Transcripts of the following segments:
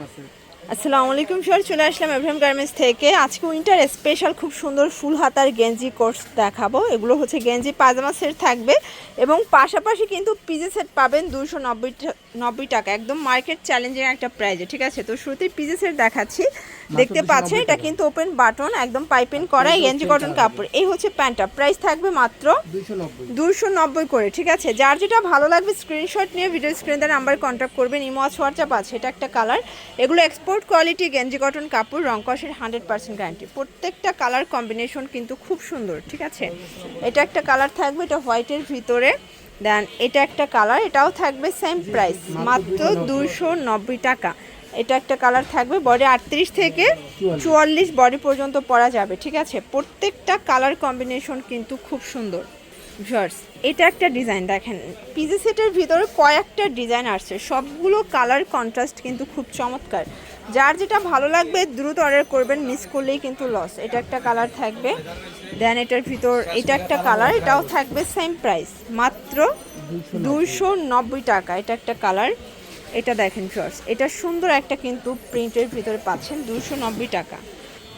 আসসালামু আলাইকুম স্যার চলে আসলাম এব্রাহিম গার্মেন্টস থেকে। আজকে উইন্টার স্পেশাল খুব সুন্দর ফুল হাতার গেঞ্জি কোর্স দেখাবো। এগুলো হচ্ছে গেঞ্জি পাজামা সেট থাকবে এবং পাশাপাশি কিন্তু পিজি সেট পাবেন দুশো নব্বই নব্বই টাকা। একদম মার্কেট চ্যালেঞ্জিং একটা প্রাইজে ঠিক আছে? তো শুরুতেই পিজি সেট দেখাচ্ছি। দেখতে পাচ্ছেন এটা কিন্তু ওপেন বাটন একদম পাইপিং করা গেঞ্জি কটন কাপড়। এই হচ্ছে প্যান্টটা প্রাইস থাকবে মাত্র দুশো নব্বই। করে ঠিক আছে? যার যেটা ভালো লাগবে স্ক্রিনশট নিয়ে ভিডিও স্ক্রিনে নাম্বার কন্ট্যাক্ট করবেন ইমো হোয়াটসঅ্যাপ আছে এটা একটা কালার এগুলো এক্সপোর্ট কোয়ালিটি গেঞ্জি কটন কাপড় রং কষের হান্ড্রেড পার্সেন্ট গ্যারান্টি প্রত্যেকটা কালার কম্বিনেশন কিন্তু খুব সুন্দর ঠিক আছে? এটা একটা কালার থাকবে এটা হোয়াইটের ভিতরে। দেন এটা একটা কালার এটাও থাকবে সেম প্রাইস মাত্র দুশো নব্বই টাকা। এটা একটা কালার থাকবে বডি আটত্রিশ থেকে চুয়াল্লিশ বডি পর্যন্ত পরা যাবে, ঠিক আছে? প্রত্যেকটা কালার কম্বিনেশন কিন্তু খুব সুন্দর। ভিউয়ার্স এটা একটা ডিজাইন দেখেন পিজি সেটের ভিতরে কয়েকটা ডিজাইন আসছে, সবগুলো কালার কন্ট্রাস্ট কিন্তু খুব চমৎকার। যার যেটা ভালো লাগবে, দ্রুত অর্ডার করবেন মিস করলেই কিন্তু লস এটা একটা কালার থাকবে দেন এটার ভিতর এটা একটা কালার এটাও থাকবে সেম প্রাইস মাত্র দুশো টাকা, এটা একটা কালার এটা দেখেন ভিউয়ার্স এটা সুন্দর একটা কিন্তু প্রিন্টের ভিতরে পাচ্ছেন দুশো টাকা।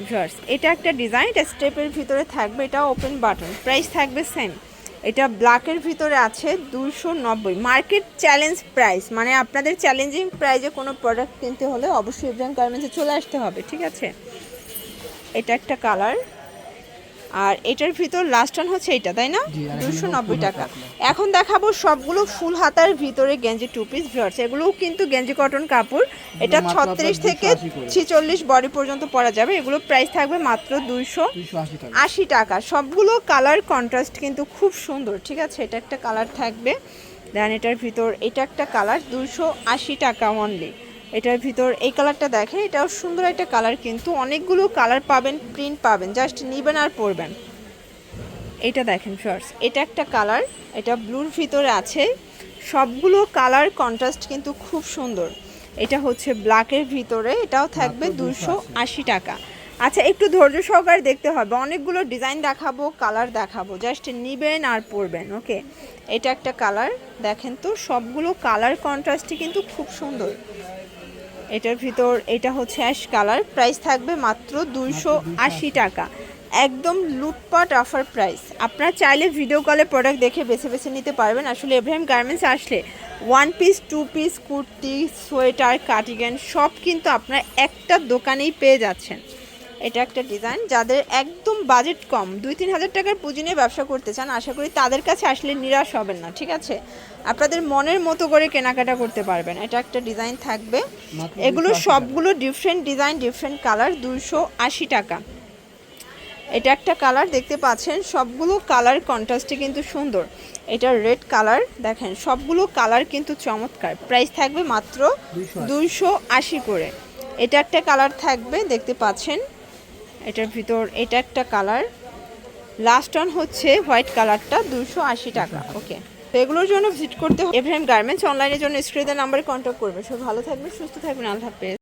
ভিউয়ার্স এটা একটা ডিজাইন এটা স্টেপের ভিতরে থাকবে, এটা ওপেন বাটন প্রাইস থাকবে সেম এটা ব্ল্যাকের ভিতরে আছে দুশো নব্বই। মার্কেট চ্যালেঞ্জ প্রাইস মানে আপনাদের চ্যালেঞ্জিং প্রাইজে কোনো প্রোডাক্ট কিনতে হলে অবশ্যই ইব্রাহিম গার্মেন্টসে চলে আসতে হবে, ঠিক আছে? এটা একটা কালার আর এটার ভিতর লাস্ট ওয়ান হচ্ছে এটা তাই না? দুশো নব্বই টাকা। এখন দেখাবো সবগুলো ফুল হাতার ভিতরে গেঞ্জি টু পিস ভিউয়ার্স এগুলোও কিন্তু গেঞ্জি কটন কাপড়। এটা ছত্রিশ থেকে 280 ছিচল্লিশ বডি পর্যন্ত পরা যাবে। এগুলো প্রাইস থাকবে মাত্র দুইশো দুইশো আশি টাকা। আশি টাকা। সবগুলো কালার কন্ট্রাস্ট কিন্তু খুব সুন্দর ঠিক আছে? এটা একটা কালার থাকবে। দেন এটার ভিতর এটা একটা কালার দুশো আশি টাকা অনলি এটার ভিতর এই কালারটা দেখেন এটাও সুন্দর একটা কালার কিন্তু অনেকগুলো কালার পাবেন প্রিন্ট পাবেন জাস্ট নিবেন আর পরবেন। এটা দেখেন শর্টস এটা একটা কালার এটা ব্লুর ভিতরে আছে। সবগুলো কালার কন্ট্রাস্ট কিন্তু খুব সুন্দর। এটা হচ্ছে ব্ল্যাকের ভিতরে এটাও থাকবে দুশো আশি। টাকা। আচ্ছা একটু ধৈর্য সহকারে দেখতে হবে অনেকগুলো ডিজাইন দেখাবো কালার দেখাবো জাস্ট নিবেন আর পরবেন ওকে এটা একটা কালার দেখেন তো সবগুলো কালার কন্ট্রাস্টই কিন্তু খুব সুন্দর। এটার ভিতর এটা হচ্ছে অ্যাশ কালার। প্রাইস থাকবে মাত্র দুইশো আশি টাকা। একদম লুটপাট অফার প্রাইস। আপনারা চাইলে ভিডিও কলে প্রোডাক্ট দেখে বেছে বেছে নিতে পারবেন। আসলে এব্রাহিম গার্মেন্টস আসলে one piece two piece kurti sweater cardigan সব কিন্তু আপনারা একটা দোকানেই পেয়ে যাচ্ছেন। এটা একটা ডিজাইন যাদের একদম বাজেট কম দুই তিন হাজার টাকার পুঁজি নিয়ে ব্যবসা করতে চান আশা করি তাদের কাছে আসলে নিরাশ হবেন না ঠিক আছে? আপনাদের মনের মতো করে কেনাকাটা করতে পারবেন এটা একটা ডিজাইন থাকবে। এগুলো সবগুলো ডিফারেন্ট ডিজাইন ডিফারেন্ট কালার দুশো আশি টাকা। এটা একটা কালার দেখতে পাচ্ছেন সবগুলো কালার কন্ট্রাস্টে কিন্তু সুন্দর। এটা রেড কালার দেখেন সবগুলো কালার কিন্তু চমৎকার। প্রাইস থাকবে মাত্র 280 দুইশো আশি করে। এটা একটা কালার থাকবে দেখতে পাচ্ছেন। এটার ভিতর, এটা একটা কালার। লাস্ট অন হচ্ছে হোয়াইট কালারটা দুশো আশি টাকা ওকে তো এগুলোর জন্য ভিজিট করতে এভ্রাহিম গার্মেন্টস অনলাইনের জন্য স্ক্রিনের নাম্বারে কন্ট্যাক্ট করবে সব ভালো থাকবে সুস্থ থাকবেন, আল্লাহ হাফেজ।